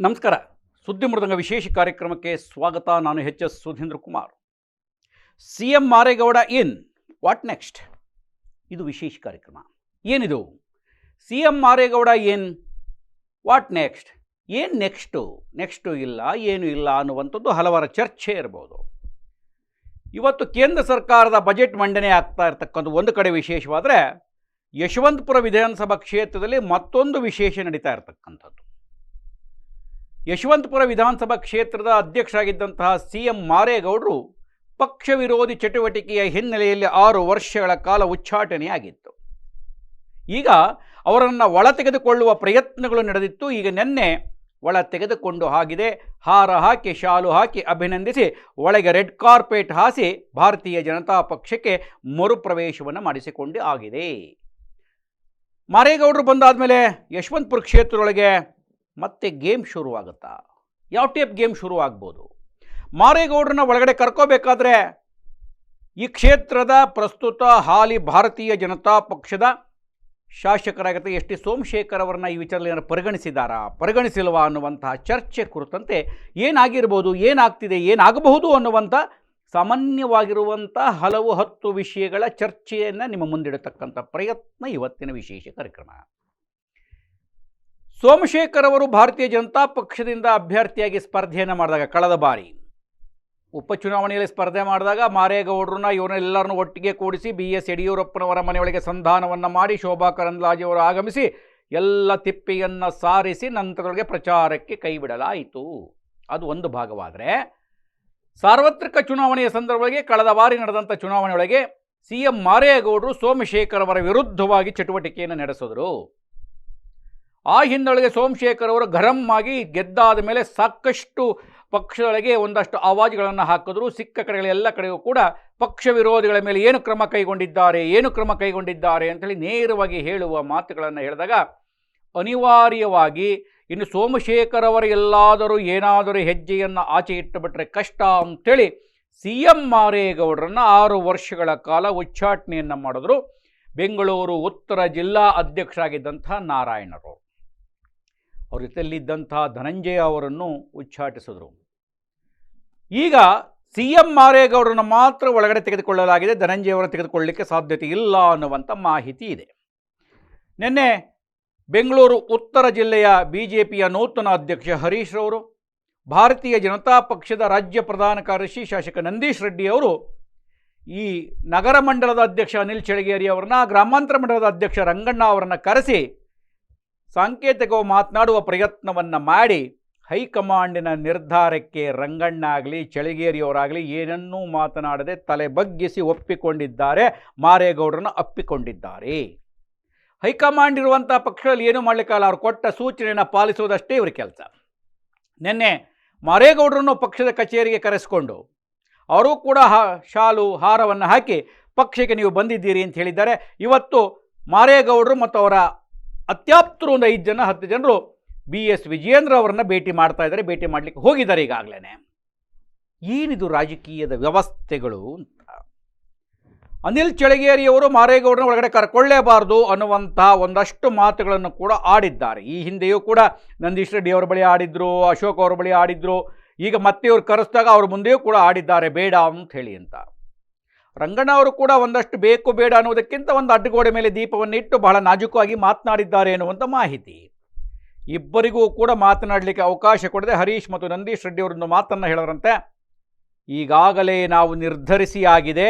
ನಮಸ್ಕಾರ. ಸುದ್ದಿ ಮೃದಂಗ ವಿಶೇಷ ಕಾರ್ಯಕ್ರಮಕ್ಕೆ ಸ್ವಾಗತ. ನಾನು H S Sudheendra Kumar. C M Maregowda in. What next? ಇದು ವಿಶೇಷ ಕಾರ್ಯಕ್ರಮ. ಏನಿದು? C M Maregowda in. What next? ಏನು ನೆಕ್ಸ್ಟು? ನೆಕ್ಸ್ಟು ಇಲ್ಲ, ಏನು ಇಲ್ಲ ಅನ್ನುವಂಥದ್ದು ಹಲವಾರು ಚರ್ಚೆ ಇರ್ಬೋದು. ಇವತ್ತು ಕೇಂದ್ರ ಸರ್ಕಾರದ ಬಜೆಟ್ ಮಂಡನೆ ಆಗ್ತಾ ಇರತಕ್ಕಂಥ ಒಂದು ಕಡೆ ವಿಶೇಷವಾದರೆ, ಯಶವಂತಪುರ ವಿಧಾನಸಭಾ ಕ್ಷೇತ್ರದಲ್ಲಿ ಮತ್ತೊಂದು ವಿಶೇಷ ನಡೀತಾ ಇರತಕ್ಕಂಥದ್ದು. ಯಶವಂತಪುರ ವಿಧಾನಸಭಾ ಕ್ಷೇತ್ರದ ಅಧ್ಯಕ್ಷರಾಗಿದ್ದಂತಹ ಸಿ ಎಂ ಮಾರೇಗೌಡರು ಪಕ್ಷ ವಿರೋಧಿ ಚಟುವಟಿಕೆಯ ಹಿನ್ನೆಲೆಯಲ್ಲಿ ಆರು ವರ್ಷಗಳ ಕಾಲ ಉಚ್ಚಾಟನೆಯಾಗಿತ್ತು. ಈಗ ಅವರನ್ನು ಒಳ ತೆಗೆದುಕೊಳ್ಳುವ ಪ್ರಯತ್ನಗಳು ನಡೆದಿತ್ತು. ಈಗ ನಿನ್ನೆ ಒಳ ತೆಗೆದುಕೊಂಡು ಆಗಿದೆ ಹಾರ ಹಾಕಿ, ಶಾಲು ಹಾಕಿ ಅಭಿನಂದಿಸಿ, ಒಳಗೆ ರೆಡ್ ಕಾರ್ಪೆಟ್ ಹಾಸಿ ಭಾರತೀಯ ಜನತಾ ಪಕ್ಷಕ್ಕೆ ಮರುಪ್ರವೇಶವನ್ನು ಮಾಡಿಸಿಕೊಂಡು ಆಗಿದೆ. ಮಾರೇಗೌಡರು ಬಂದಾದ ಮೇಲೆ ಯಶವಂತಪುರ ಕ್ಷೇತ್ರದೊಳಗೆ ಮತ್ತೆ ಗೇಮ್ ಶುರುವಾಗುತ್ತಾ? ಯಾವ ಟೈಪ್ ಗೇಮ್ ಶುರು ಆಗ್ಬೋದು ಮಾರೇಗೌಡರನ್ನ ಒಳಗಡೆ ಕರ್ಕೋಬೇಕಾದ್ರೆ ಈ ಕ್ಷೇತ್ರದ ಪ್ರಸ್ತುತ ಹಾಲಿ ಭಾರತೀಯ ಜನತಾ ಪಕ್ಷದ ಶಾಸಕರಾಗತ್ತೆ ಎಸ್ ಟಿ ಸೋಮಶೇಖರ್ ಅವರನ್ನ ಈ ವಿಚಾರದಲ್ಲಿ ಪರಿಗಣಿಸಿದಾರಾ? ಪರಿಗಣಿಸಿಲ್ವಾ ಅನ್ನುವಂತಹ ಚರ್ಚೆ ಕುರಿತಂತೆ ಏನಾಗಿರ್ಬೋದು, ಏನಾಗ್ತಿದೆ, ಏನಾಗಬಹುದು ಅನ್ನುವಂಥ ಸಾಮಾನ್ಯವಾಗಿರುವಂಥ ಹಲವು ಹತ್ತು ವಿಷಯಗಳ ಚರ್ಚೆಯನ್ನು ನಿಮ್ಮ ಮುಂದಿಡತಕ್ಕಂಥ ಪ್ರಯತ್ನ ಇವತ್ತಿನ ವಿಶೇಷ ಕಾರ್ಯಕ್ರಮ. ಸೋಮಶೇಖರ್ ಅವರು ಭಾರತೀಯ ಜನತಾ ಪಕ್ಷದಿಂದ ಅಭ್ಯರ್ಥಿಯಾಗಿ ಸ್ಪರ್ಧೆಯನ್ನು ಮಾಡಿದಾಗ ಕಳೆದ ಬಾರಿ. ಉಪಚುನಾವಣೆಯಲ್ಲಿ ಸ್ಪರ್ಧೆ ಮಾಡಿದಾಗ ಮಾರೇಗೌಡರನ್ನ ಇವರನ್ನೆಲ್ಲರನ್ನು ಒಟ್ಟಿಗೆ ಕೂಡಿಸಿ ಬಿ ಎಸ್ ಯಡಿಯೂರಪ್ಪನವರ ಮನೆಯೊಳಗೆ ಸಂಧಾನವನ್ನು ಮಾಡಿ ಶೋಭಾ ಕರಂದ್ಲಾಜೆ ಅವರು ಆಗಮಿಸಿ ಎಲ್ಲ ತಿಪ್ಪಿಯನ್ನು ಸಾರಿಸಿ ನಂತರದೊಳಗೆ ಪ್ರಚಾರಕ್ಕೆ ಕೈಬಿಡಲಾಯಿತು ಅದು ಒಂದು ಭಾಗವಾದರೆ ಸಾರ್ವತ್ರಿಕ ಚುನಾವಣೆಯ ಸಂದರ್ಭದಲ್ಲಿ ಕಳೆದ ಬಾರಿ ನಡೆದಂಥ ಚುನಾವಣೆಯೊಳಗೆ ಸಿ ಎಂ ಮಾರೇಗೌಡರು ಸೋಮಶೇಖರ್ ಅವರ ವಿರುದ್ಧವಾಗಿ ಚಟುವಟಿಕೆಯನ್ನು ನಡೆಸಿದರು. ಆ ಹಿನ್ನೆಲೆಗೆ ಸೋಮಶೇಖರ್ ಅವರು ಗರಂ ಆಗಿ ಗೆದ್ದಾದ ಮೇಲೆ ಸಾಕಷ್ಟು ಪಕ್ಷದೊಳಗೆ ಒಂದಷ್ಟು ಆವಾಜುಗಳನ್ನು ಹಾಕಿದ್ರು. ಸಿಕ್ಕ ಕಡೆಗಳ ಎಲ್ಲ ಕಡೆಗೂ ಕೂಡ ಪಕ್ಷ ವಿರೋಧಿಗಳ ಮೇಲೆ ಏನು ಕ್ರಮ ಕೈಗೊಂಡಿದ್ದಾರೆ, ಏನು ಕ್ರಮ ಕೈಗೊಂಡಿದ್ದಾರೆ ಅಂತೇಳಿ ನೇರವಾಗಿ ಹೇಳುವ ಮಾತುಗಳನ್ನು ಹೇಳಿದಾಗ, ಅನಿವಾರ್ಯವಾಗಿ ಇನ್ನು ಸೋಮಶೇಖರ್ ಅವರ ಎಲ್ಲಾದರೂ ಏನಾದರೂ ಹೆಜ್ಜೆಯನ್ನು ಆಚೆ ಇಟ್ಟುಬಿಟ್ರೆ ಕಷ್ಟ ಅಂಥೇಳಿ ಸಿ ಎಂ ಮಾರೇಗೌಡರನ್ನು ಆರು ವರ್ಷಗಳ ಕಾಲ ಉಚ್ಚಾಟನೆಯನ್ನು ಮಾಡಿದ್ರು. ಬೆಂಗಳೂರು ಉತ್ತರ ಜಿಲ್ಲಾ ಅಧ್ಯಕ್ಷರಾಗಿದ್ದಂಥ ನಾರಾಯಣರು ಅವ್ರ ಜೊತೆಯಲ್ಲಿದ್ದಂಥ ಧನಂಜಯ ಅವರನ್ನು ಉಚ್ಚಾಟಿಸಿದ್ರು. ಈಗ ಸಿ ಎಂ ಮಾರೇಗೌಡರನ್ನು ಮಾತ್ರ ಒಳಗಡೆ ತೆಗೆದುಕೊಳ್ಳಲಾಗಿದೆ, ಧನಂಜಯ ಅವರನ್ನು ತೆಗೆದುಕೊಳ್ಳಲಿಕ್ಕೆ ಸಾಧ್ಯತೆ ಇಲ್ಲ ಅನ್ನುವಂಥ ಮಾಹಿತಿ ಇದೆ. ನಿನ್ನೆ ಬೆಂಗಳೂರು ಉತ್ತರ ಜಿಲ್ಲೆಯ ಬಿ ಜೆ ಪಿಯ ನೂತನ ಅಧ್ಯಕ್ಷ ಹರೀಶ್ ರವರು, ಭಾರತೀಯ ಜನತಾ ಪಕ್ಷದ ರಾಜ್ಯ ಪ್ರಧಾನ ಕಾರ್ಯದರ್ಶಿ ಶಾಸಕ ನಂದೀಶ್ ರೆಡ್ಡಿ ಅವರು, ಈ ನಗರ ಮಂಡಲದ ಅಧ್ಯಕ್ಷ ಅನಿಲ್ ಚಳಗೇರಿ ಅವರನ್ನ, ಗ್ರಾಮಾಂತರ ಮಂಡಲದ ಅಧ್ಯಕ್ಷ ರಂಗಣ್ಣ ಅವರನ್ನು ಕರೆಸಿ ಸಾಂಕೇತಿಕವಾಗಿ ಮಾತನಾಡುವ ಪ್ರಯತ್ನವನ್ನು ಮಾಡಿ ಹೈಕಮಾಂಡಿನ ನಿರ್ಧಾರಕ್ಕೆ ರಂಗಣ್ಣ ಆಗಲಿ ಚಳಗೇರಿಯವರಾಗಲಿ ಏನನ್ನೂ ಮಾತನಾಡದೆ ತಲೆ ಬಗ್ಗಿಸಿ ಒಪ್ಪಿಕೊಂಡಿದ್ದಾರೆ. ಮಾರೇಗೌಡರನ್ನು ಅಪ್ಪಿಕೊಂಡಿದ್ದಾರೆ. ಹೈಕಮಾಂಡ್ ಇರುವಂಥ ಪಕ್ಷದಲ್ಲಿ ಏನು ಮಾಡಲಿಕ್ಕಲ್ಲ ಅವರು ಕೊಟ್ಟ ಸೂಚನೆಯನ್ನು ಪಾಲಿಸುವುದಷ್ಟೇ ಇವರ ಕೆಲಸ. ನಿನ್ನೆ ಮಾರೇಗೌಡರನ್ನು ಪಕ್ಷದ ಕಚೇರಿಗೆ ಕರೆಸಿಕೊಂಡು ಅವರು ಕೂಡ ಹಾ, ಶಾಲು, ಹಾರವನ್ನು ಹಾಕಿ ಪಕ್ಷಕ್ಕೆ ನೀವು ಬಂದಿದ್ದೀರಿ ಅಂತ ಹೇಳಿದ್ದಾರೆ. ಇವತ್ತು ಮಾರೇಗೌಡರು ಮತ್ತು ಅವರ ಅತ್ಯಾಪ್ತರು ಒಂದು ಐದು ಜನ, ಹತ್ತು ಜನರು ಬಿ ಎಸ್ ವಿಜಯೇಂದ್ರ ಅವರನ್ನು ಭೇಟಿ ಮಾಡ್ತಾ ಇದ್ದಾರೆ. ಭೇಟಿ ಮಾಡಲಿಕ್ಕೆ ಹೋಗಿದ್ದಾರೆ ಈಗಾಗಲೇ ಏನಿದು ರಾಜಕೀಯದ ವ್ಯವಸ್ಥೆಗಳು ಅಂತ? ಅನಿಲ್ ಚಳಗೇರಿಯವರು ಮಾರೇಗೌಡರನ್ನ ಒಳಗಡೆ ಕರ್ಕೊಳ್ಳೇಬಾರ್ದು ಅನ್ನುವಂತಹ ಒಂದಷ್ಟು ಮಾತುಗಳನ್ನು ಕೂಡ ಆಡಿದ್ದಾರೆ. ಈ ಹಿಂದೆಯೂ ಕೂಡ ನಂದೀಶ್ ರೆಡ್ಡಿ ಅವರ ಬಳಿ ಆಡಿದ್ರು, ಅಶೋಕ್ ಅವರ ಬಳಿ ಆಡಿದ್ರು. ಈಗ ಮತ್ತೆ ಇವ್ರು ಕರೆಸಿದಾಗ ಅವ್ರ ಮುಂದೆಯೂ ಕೂಡ ಆಡಿದ್ದಾರೆ. ಬೇಡ ಅಂತ ಹೇಳಿ ಅಂತ. ರಂಗಣ್ಣ ಅವರು ಕೂಡ ಒಂದಷ್ಟು ಬೇಕು, ಬೇಡ ಅನ್ನೋದಕ್ಕಿಂತ ಒಂದು ಅಡ್ಡಗೋಡೆ ಮೇಲೆ ದೀಪವನ್ನು ಇಟ್ಟು ಬಹಳ ನಾಜೂಕವಾಗಿ ಮಾತನಾಡಿದ್ದಾರೆ ಎನ್ನುವಂಥ ಮಾಹಿತಿ. ಇಬ್ಬರಿಗೂ ಕೂಡ ಮಾತನಾಡಲಿಕ್ಕೆ ಅವಕಾಶ ಕೊಡದೆ ಹರೀಶ್ ಮತ್ತು ನಂದೀಶ್ ರೆಡ್ಡಿ ಅವರೊಂದು ಮಾತನ್ನು ಹೇಳರಂತೆ. ಈಗಾಗಲೇ ನಾವು ನಿರ್ಧರಿಸಿ ಆಗಿದೆ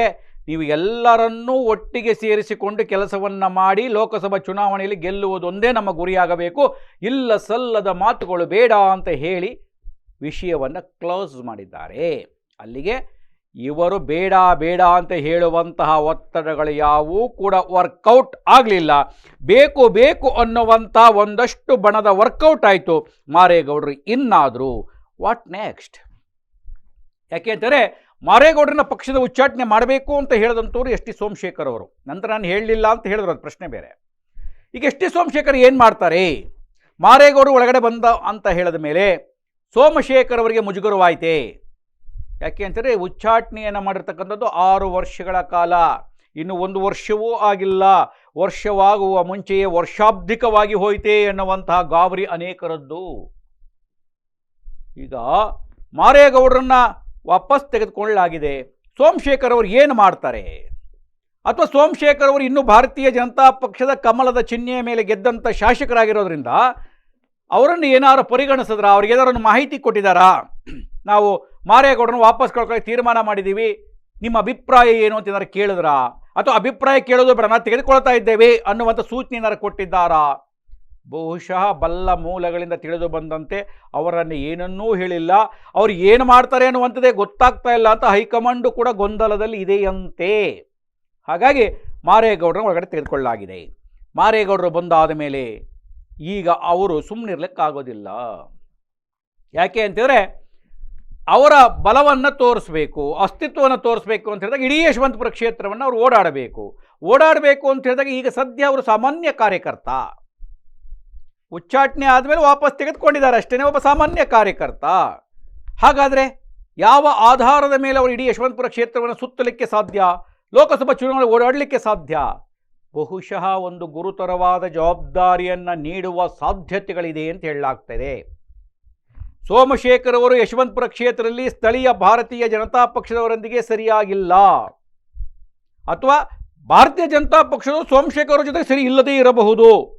ನೀವು ಎಲ್ಲರನ್ನೂ ಒಟ್ಟಿಗೆ ಸೇರಿಸಿಕೊಂಡು ಕೆಲಸವನ್ನು ಮಾಡಿ ಲೋಕಸಭಾ ಚುನಾವಣೆಯಲ್ಲಿ ಗೆಲ್ಲುವುದೊಂದೇ ನಮ್ಮ ಗುರಿಯಾಗಬೇಕು. ಇಲ್ಲ ಸಲ್ಲದ ಮಾತುಗಳು ಬೇಡ ಅಂತ ಹೇಳಿ ವಿಷಯವನ್ನು ಕ್ಲೋಸ್ ಮಾಡಿದ್ದಾರೆ. ಅಲ್ಲಿಗೆ ಇವರು ಬೇಡ ಬೇಡ ಅಂತ ಹೇಳುವಂತಹ ಒತ್ತಡಗಳು ಯಾವೂ ಕೂಡ ವರ್ಕೌಟ್ ಆಗಲಿಲ್ಲ. ಬೇಕು ಬೇಕು ಅನ್ನುವಂಥ ಒಂದಷ್ಟು ಬಣದ ವರ್ಕೌಟ್ ಆಯಿತು. ಮಾರೇಗೌಡರು ಇನ್ನಾದರೂ. ವಾಟ್ ನೆಕ್ಸ್ಟ್ ಯಾಕೆಂದರೆ ಮಾರೇಗೌಡರನ್ನ ಪಕ್ಷದ ಉಚ್ಚಾಟನೆ ಮಾಡಬೇಕು ಅಂತ ಹೇಳಿದಂಥವ್ರು ಎಸ್ ಟಿ ಸೋಮಶೇಖರ್ ಅವರು. ನಂತರ ನಾನು ಹೇಳಲಿಲ್ಲ ಅಂತ ಹೇಳಿದ್ರು, ಅದು ಪ್ರಶ್ನೆ ಬೇರೆ. ಈಗ ಎಸ್ ಟಿ ಸೋಮಶೇಖರ್ ಏನು ಮಾಡ್ತಾರೆ? ಮಾರೇಗೌಡರು ಒಳಗಡೆ ಬಂದ ಅಂತ ಹೇಳಿದ ಮೇಲೆ ಸೋಮಶೇಖರ್ ಅವರಿಗೆ ಮುಜುಗರವಾಯಿತೆ ಯಾಕೆ ಅಂತಂದರೆ ಉಚ್ಚಾಟನೆಯನ್ನು ಮಾಡಿರ್ತಕ್ಕಂಥದ್ದು ಆರು ವರ್ಷಗಳ ಕಾಲ. ಇನ್ನು ಒಂದು ವರ್ಷವೂ ಆಗಿಲ್ಲ. ವರ್ಷವಾಗುವ ಮುಂಚೆಯೇ ವರ್ಷಾಬ್ಧಿಕವಾಗಿ ಹೋಯಿತೆ ಎನ್ನುವಂತಹ ಗಾಬರಿ ಅನೇಕರದ್ದು. ಈಗ ಮಾರೇಗೌಡರನ್ನ ವಾಪಸ್ ತೆಗೆದುಕೊಳ್ಳಲಾಗಿದೆ. ಸೋಮಶೇಖರ್ ಅವರು ಏನು ಮಾಡ್ತಾರೆ? ಅಥವಾ ಸೋಮಶೇಖರ್ ಅವರು ಇನ್ನೂ ಭಾರತೀಯ ಜನತಾ ಪಕ್ಷದ ಕಮಲದ ಚಿಹ್ನೆಯ ಮೇಲೆ ಗೆದ್ದಂಥ ಶಾಸಕರಾಗಿರೋದ್ರಿಂದ ಅವರನ್ನು ಏನಾದರೂ ಪರಿಗಣಿಸಿದ್ರ? ಅವ್ರಿಗೆ ಏನಾದ್ರು ಮಾಹಿತಿ ಕೊಟ್ಟಿದ್ದಾರಾ? ನಾವು ಮಾರೇಗೌಡರನ್ನು ವಾಪಸ್ ಕಳ್ಕೊಳ್ಳಿ ತೀರ್ಮಾನ ಮಾಡಿದ್ದೀವಿ. ನಿಮ್ಮ ಅಭಿಪ್ರಾಯ ಏನು ಅಂತ ಏನಾರು ಕೇಳಿದ್ರಾ? ಅಥವಾ ಅಭಿಪ್ರಾಯ ಕೇಳೋದು ಬೇಡ, ನಾವು ತೆಗೆದುಕೊಳ್ತಾ ಇದ್ದೇವೆ ಅನ್ನುವಂಥ ಸೂಚನೆ ಏನಾರು ಕೊಟ್ಟಿದ್ದಾರಾ? ಬಹುಶಃ ಬಲ್ಲ ಮೂಲಗಳಿಂದ ತಿಳಿದು ಬಂದಂತೆ ಅವರನ್ನು ಏನನ್ನೂ ಹೇಳಿಲ್ಲ. ಅವ್ರು ಏನು ಮಾಡ್ತಾರೆ ಅನ್ನುವಂಥದ್ದೇ ಗೊತ್ತಾಗ್ತಾ ಇಲ್ಲ ಅಂತ ಹೈಕಮಾಂಡು ಕೂಡ ಗೊಂದಲದಲ್ಲಿ ಇದೆಯಂತೆ. ಹಾಗಾಗಿ ಮಾರೇಗೌಡರನ್ನ ಒಳಗಡೆ ತೆಗೆದುಕೊಳ್ಳಲಾಗಿದೆ. ಮಾರೇಗೌಡರು ಬಂದಾದ ಮೇಲೆ ಈಗ ಅವರು ಸುಮ್ಮನಿರ್ಲಿಕ್ಕಾಗೋದಿಲ್ಲ ಯಾಕೆ ಅಂತಂದರೆ ಅವರ ಬಲವನ್ನು ತೋರಿಸ್ಬೇಕು, ಅಸ್ತಿತ್ವವನ್ನು ತೋರಿಸ್ಬೇಕು ಅಂತ ಹೇಳಿದಾಗ ಇಡೀ ಯಶವಂತಪುರ ಕ್ಷೇತ್ರವನ್ನು ಅವರು ಓಡಾಡಬೇಕು. ಓಡಾಡಬೇಕು ಅಂತ ಹೇಳಿದಾಗ ಈಗ ಸದ್ಯ ಅವರು ಸಾಮಾನ್ಯ ಕಾರ್ಯಕರ್ತ. ಉಚ್ಚಾಟನೆ ಆದಮೇಲೆ ವಾಪಸ್ ತೆಗೆದುಕೊಂಡಿದ್ದಾರೆ ಅಷ್ಟೇ ಒಬ್ಬ ಸಾಮಾನ್ಯ ಕಾರ್ಯಕರ್ತ. ಹಾಗಾದರೆ ಯಾವ ಆಧಾರದ ಮೇಲೆ ಅವರು ಇಡೀ ಯಶವಂತಪುರ ಕ್ಷೇತ್ರವನ್ನು ಸುತ್ತಲಿಕ್ಕೆ ಸಾಧ್ಯ, ಲೋಕಸಭಾ ಚುನಾವಣೆ ಓಡಾಡಲಿಕ್ಕೆ ಸಾಧ್ಯ? ಬಹುಶಃ ಒಂದು ಗುರುತರವಾದ ಜವಾಬ್ದಾರಿಯನ್ನು ನೀಡುವ ಸಾಧ್ಯತೆಗಳಿದೆ ಅಂತ ಹೇಳಲಾಗ್ತದೆ. ಸೋಮಶೇಖರ್ ಅವರು ಯಶವಂತಪುರ ಕ್ಷೇತ್ರದಲ್ಲಿ ಸ್ಥಳೀಯ ಭಾರತೀಯ ಜನತಾ ಪಕ್ಷದವರೊಂದಿಗೆ ಸರಿಯಾಗಿಲ್ಲ. ಅಥವಾ ಭಾರತೀಯ ಜನತಾ ಪಕ್ಷದವರು ಸೋಮಶೇಖರ್ ಜೊತೆ ಸರಿ ಇಲ್ಲದೇ ಇರಬಹುದು.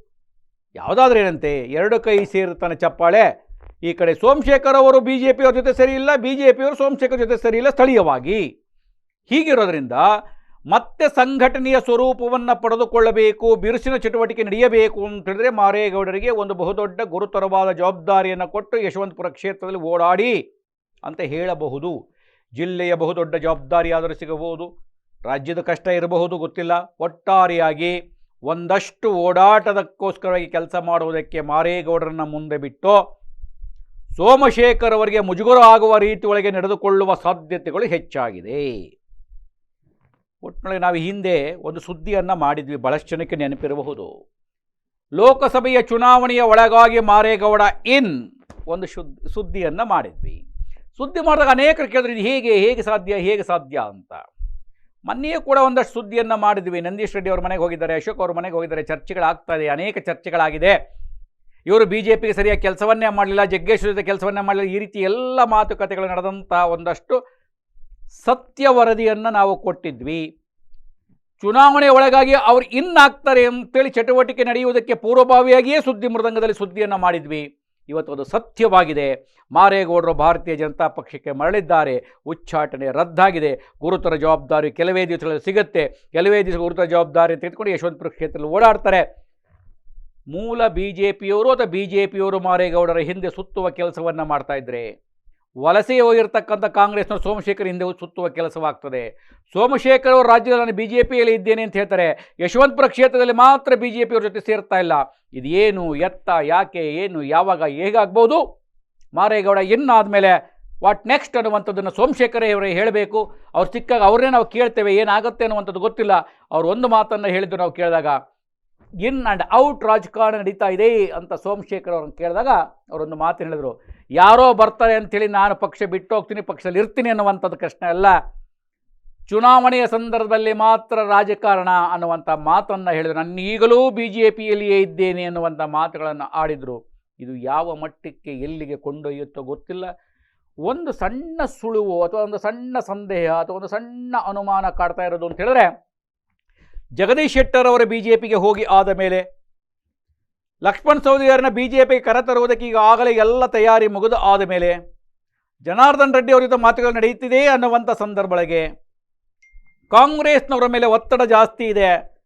ಯಾವುದಾದ್ರೂ ಏನಂತೆ? ಎರಡು ಕೈ ಸೇರುತ್ತಾನೆ ಚಪ್ಪಾಳೆ. ಈ ಕಡೆ ಸೋಮಶೇಖರ್ ಅವರು ಬಿ ಜೆ ಪಿಯವ್ರ ಜೊತೆ ಸರಿ ಇಲ್ಲ ಬಿ ಜೆ ಪಿಯವರು ಸೋಮಶೇಖರ್ ಜೊತೆ ಸರಿ ಇಲ್ಲ ಸ್ಥಳೀಯವಾಗಿ. ಹೀಗಿರೋದ್ರಿಂದ ಮತ್ತೆ ಸಂಘಟನೆಯ ಸ್ವರೂಪವನ್ನು ಪಡೆದುಕೊಳ್ಳಬೇಕು, ಬಿರುಸಿನ ಚಟುವಟಿಕೆ ನಡೆಯಬೇಕು ಅಂತ ಹೇಳಿದ್ರೆ ಮಾರೇಗೌಡರಿಗೆ ಒಂದು ಬಹುದೊಡ್ಡ ಗುರುತರವಾದ ಜವಾಬ್ದಾರಿಯನ್ನು ಕೊಟ್ಟು ಯಶವಂತಪುರ ಕ್ಷೇತ್ರದಲ್ಲಿ ಓಡಾಡಿ ಅಂತ ಹೇಳಬಹುದು. ಜಿಲ್ಲೆಯ ಬಹುದೊಡ್ಡ ಜವಾಬ್ದಾರಿಯಾದರೂ ಸಿಗಬಹುದು. ರಾಜ್ಯದ ಕಷ್ಟ ಇರಬಹುದು, ಗೊತ್ತಿಲ್ಲ. ಒಟ್ಟಾರೆಯಾಗಿ ಒಂದಷ್ಟು ಓಡಾಟದಕ್ಕೋಸ್ಕರವಾಗಿ ಕೆಲಸ ಮಾಡುವುದಕ್ಕೆ ಮಾರೇಗೌಡರನ್ನ ಮುಂದೆ ಬಿಟ್ಟು ಸೋಮಶೇಖರ್ ಅವರಿಗೆ ಮುಜುಗರ ಆಗುವ ರೀತಿಯೊಳಗೆ ನಡೆದುಕೊಳ್ಳುವ ಸಾಧ್ಯತೆಗಳು ಹೆಚ್ಚಾಗಿದೆ. ಒಟ್ಟಿನಲ್ಲಿ ನಾವು ಹಿಂದೆ ಒಂದು ಸುದ್ದಿಯನ್ನು ಮಾಡಿದ್ವಿ, ಬಹಳಷ್ಟು ಜನಕ್ಕೆ ನೆನಪಿರಬಹುದು. ಲೋಕಸಭೆಯ ಚುನಾವಣೆಯ ಒಳಗಾಗಿ ಮಾರೇಗೌಡ ಇನ್ ಒಂದು ಶುದ್ ಸುದ್ದಿಯನ್ನು ಮಾಡಿದ್ವಿ. ಸುದ್ದಿ ಮಾಡಿದಾಗ ಅನೇಕರು ಕೇಳಿದ್ರು, ಇದು ಹೇಗೆ ಹೇಗೆ ಸಾಧ್ಯ ಹೇಗೆ ಸಾಧ್ಯ ಅಂತ? ಮೊನ್ನೆಯೂ ಕೂಡ ಒಂದಷ್ಟು ಸುದ್ದಿಯನ್ನು ಮಾಡಿದ್ವಿ. ನಂದೀಶ್ ರೆಡ್ಡಿ ಅವ್ರ ಮನೆಗೆ ಹೋಗಿದ್ದಾರೆ, ಅಶೋಕ್ ಅವ್ರ ಮನೆಗೆ ಹೋಗಿದ್ದಾರೆ. ಚರ್ಚೆಗಳಾಗ್ತಾ ಇದೆ ಅನೇಕ ಚರ್ಚೆಗಳಾಗಿದೆ. ಇವರು ಬಿ ಜೆ ಪಿಗೆ ಸರಿಯಾಗಿ ಕೆಲಸವನ್ನೇ ಮಾಡಲಿಲ್ಲ, ಜಗ್ಗೇಶ್ವರ ಕೆಲಸವನ್ನೇ ಮಾಡಲಿಲ್ಲ. ಈ ರೀತಿ ಎಲ್ಲ ಮಾತುಕತೆಗಳು ನಡೆದಂಥ ಒಂದಷ್ಟು ಸತ್ಯ ವರದಿಯನ್ನು ನಾವು ಕೊಟ್ಟಿದ್ವಿ. ಚುನಾವಣೆ ಒಳಗಾಗಿ ಅವ್ರು ಇನ್ನಾಗ್ತಾರೆ ಅಂತೇಳಿ ಚಟುವಟಿಕೆ ನಡೆಯುವುದಕ್ಕೆ ಪೂರ್ವಭಾವಿಯಾಗಿಯೇ ಸುದ್ದಿ ಮೃದಂಗದಲ್ಲಿ ಸುದ್ದಿಯನ್ನು ಮಾಡಿದ್ವಿ. ಇವತ್ತು ಅದು ಸತ್ಯವಾಗಿದೆ. ಮಾರೇಗೌಡರು ಭಾರತೀಯ ಜನತಾ ಪಕ್ಷಕ್ಕೆ ಮರಳಿದ್ದಾರೆ. ಉಚ್ಚಾಟನೆ ರದ್ದಾಗಿದೆ. ಗುರುತರ ಜವಾಬ್ದಾರಿ ಕೆಲವೇ ದಿವಸಗಳಲ್ಲಿ ಸಿಗುತ್ತೆ. ಕೆಲವೇ ದಿವಸ ಗುರುತರ ಜವಾಬ್ದಾರಿ ತೆಗೆದುಕೊಂಡು ಯಶವಂತಪುರ ಕ್ಷೇತ್ರದಲ್ಲಿ ಓಡಾಡ್ತಾರೆ. ಮೂಲ ಬಿ ಜೆ ಪಿಯವರು ಅಥವಾ ಬಿ ಜೆ ಪಿಯವರು ಮಾರೇಗೌಡರ ಹಿಂದೆ ಸುತ್ತುವ ಕೆಲಸವನ್ನು ಮಾಡ್ತಾ ಇದ್ರೆ? ವಲಸೆ ಹೋಗಿರ್ತಕ್ಕಂಥ ಕಾಂಗ್ರೆಸ್ನ ಸೋಮಶೇಖರ್ ಹಿಂದೆ ಸುತ್ತುವ ಕೆಲಸವಾಗ್ತದೆ. ಸೋಮಶೇಖರ್ ಅವರು ರಾಜ್ಯದಲ್ಲಿ ನಾನು ಬಿ ಜೆ ಪಿಯಲ್ಲಿ ಇದ್ದೇನೆ ಅಂತ ಹೇಳ್ತಾರೆ. ಯಶವಂತಪುರ ಕ್ಷೇತ್ರದಲ್ಲಿ ಮಾತ್ರ ಬಿ ಜೆ ಪಿಯವ್ರ ಜೊತೆ ಸೇರ್ತಾ ಇಲ್ಲ. ಇದೇನು ಎತ್ತ, ಯಾಕೆ, ಏನು, ಯಾವಾಗ, ಹೇಗಾಗ್ಬೋದು? ಮಾರೇಗೌಡ ಇನ್ನಾದಮೇಲೆ ವಾಟ್ ನೆಕ್ಸ್ಟ್ ಅನ್ನುವಂಥದ್ದನ್ನು ಸೋಮಶೇಖರೇ ಅವರೇ ಹೇಳಬೇಕು. ಅವ್ರು ಸಿಕ್ಕಾಗ ಅವ್ರನ್ನೇ ನಾವು ಕೇಳ್ತೇವೆ, ಏನಾಗುತ್ತೆ ಅನ್ನುವಂಥದ್ದು ಗೊತ್ತಿಲ್ಲ. ಅವ್ರು ಒಂದು ಮಾತನ್ನು ಹೇಳಿದ್ದು ನಾವು ಕೇಳಿದಾಗ, ಇನ್ ಆ್ಯಂಡ್ ಔಟ್ ರಾಜಕಾರಣ ನಡೀತಾ ಇದೆ ಅಂತ ಸೋಮಶೇಖರ್ ಅವ್ರನ್ನ ಕೇಳಿದಾಗ ಅವರೊಂದು ಮಾತು ಹೇಳಿದರು. ಯಾರೋ ಬರ್ತಾರೆ ಅಂಥೇಳಿ ನಾನು ಪಕ್ಷ ಬಿಟ್ಟು ಹೋಗ್ತೀನಿ, ಪಕ್ಷದಲ್ಲಿ ಇರ್ತೀನಿ ಅನ್ನುವಂಥದ್ದು ಪ್ರಶ್ನೆ ಅಲ್ಲ. ಚುನಾವಣೆಯ ಸಂದರ್ಭದಲ್ಲಿ ಮಾತ್ರ ರಾಜಕಾರಣ ಅನ್ನುವಂಥ ಮಾತನ್ನು ಹೇಳಿದರು. ನಾನು ಈಗಲೂ ಬಿ ಜೆ ಪಿಯಲ್ಲಿಯೇ ಇದ್ದೇನೆ ಅನ್ನುವಂಥ ಮಾತುಗಳನ್ನು ಆಡಿದರು. ಇದು ಯಾವ ಮಟ್ಟಕ್ಕೆ ಎಲ್ಲಿಗೆ ಕೊಂಡೊಯ್ಯುತ್ತೋ ಗೊತ್ತಿಲ್ಲ. ಒಂದು ಸಣ್ಣ ಸುಳುವು ಅಥವಾ ಒಂದು ಸಣ್ಣ ಸಂದೇಹ ಅಥವಾ ಒಂದು ಸಣ್ಣ ಅನುಮಾನ ಕಾಡ್ತಾ ಇರೋದು ಅಂತ ಹೇಳಿದ್ರೆ ಜಗದೀಶ್ ಶೆಟ್ಟರ್ ಅವರ ಬಿ ಜೆ ಪಿಗೆ ಹೋಗಿ ಆದ ಮೇಲೆ ಲಕ್ಷ್ಮಣ್ ಸವದಿಯವರನ್ನ ಬಿ ಜೆ ಪಿ ಕರೆತರುವುದಕ್ಕೆ ಈಗಾಗಲೇ ಎಲ್ಲ ತಯಾರಿ ಮುಗಿದು ಆದ ಮೇಲೆ ಜನಾರ್ದನ್ ರೆಡ್ಡಿ ಅವರ ಮಾತುಗಳು ನಡೆಯುತ್ತಿದೆ ಅನ್ನುವಂಥ ಸಂದರ್ಭಗಳಿಗೆ ಕಾಂಗ್ರೆಸ್ನವರ ಮೇಲೆ ಒತ್ತಡ ಜಾಸ್ತಿ ಇದೆ.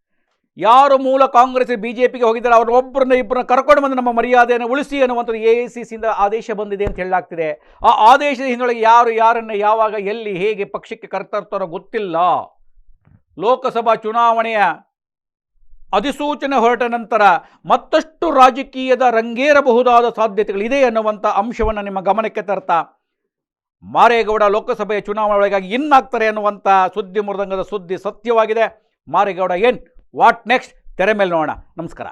ಯಾರು ಮೂಲ ಕಾಂಗ್ರೆಸ್ ಬಿ ಜೆ ಪಿಗೆ ಹೋಗಿದ್ದಾರೆ ಅವ್ರನ್ನ ಒಬ್ಬರನ್ನ ಇಬ್ಬರನ್ನ ಕರ್ಕೊಂಡು ಬಂದು ನಮ್ಮ ಮರ್ಯಾದೆಯನ್ನು ಉಳಿಸಿ ಅನ್ನುವಂಥದ್ದು ಎ ಐ ಸಿ ಸಿಯಿಂದ ಆದೇಶ ಬಂದಿದೆ ಅಂತ ಹೇಳಲಾಗ್ತಿದೆ. ಆ ಆದೇಶದ ಹಿಂದೊಳಗೆ ಯಾರು ಯಾರನ್ನು ಯಾವಾಗ ಎಲ್ಲಿ ಹೇಗೆ ಪಕ್ಷಕ್ಕೆ ಕರ್ತರ್ತಾರೋ ಗೊತ್ತಿಲ್ಲ. ಲೋಕಸಭಾ ಚುನಾವಣೆಯ ಅಧಿಸೂಚನೆ ಹೊರಟ ನಂತರ ಮತ್ತಷ್ಟು ರಾಜಕೀಯದ ರಂಗೇರಬಹುದಾದ ಸಾಧ್ಯತೆಗಳಿದೆ ಅನ್ನುವಂಥ ಅಂಶವನ್ನು ನಿಮ್ಮ ಗಮನಕ್ಕೆ ತರ್ತಾ ಮಾರೇಗೌಡ ಲೋಕಸಭೆಯ ಚುನಾವಣೆ ಒಳಗಾಗಿ ಇನ್ನಾಗ್ತಾರೆ ಅನ್ನುವಂಥ ಸುದ್ದಿ ಮೃದಂಗದ ಸುದ್ದಿ ಸತ್ಯವಾಗಿದೆ. ಮಾರೇಗೌಡ ಏನ್? ವಾಟ್ ನೆಕ್ಸ್ಟ್ ತೆರೆ ಮೇಲೆ ನೋಡೋಣ. ನಮಸ್ಕಾರ.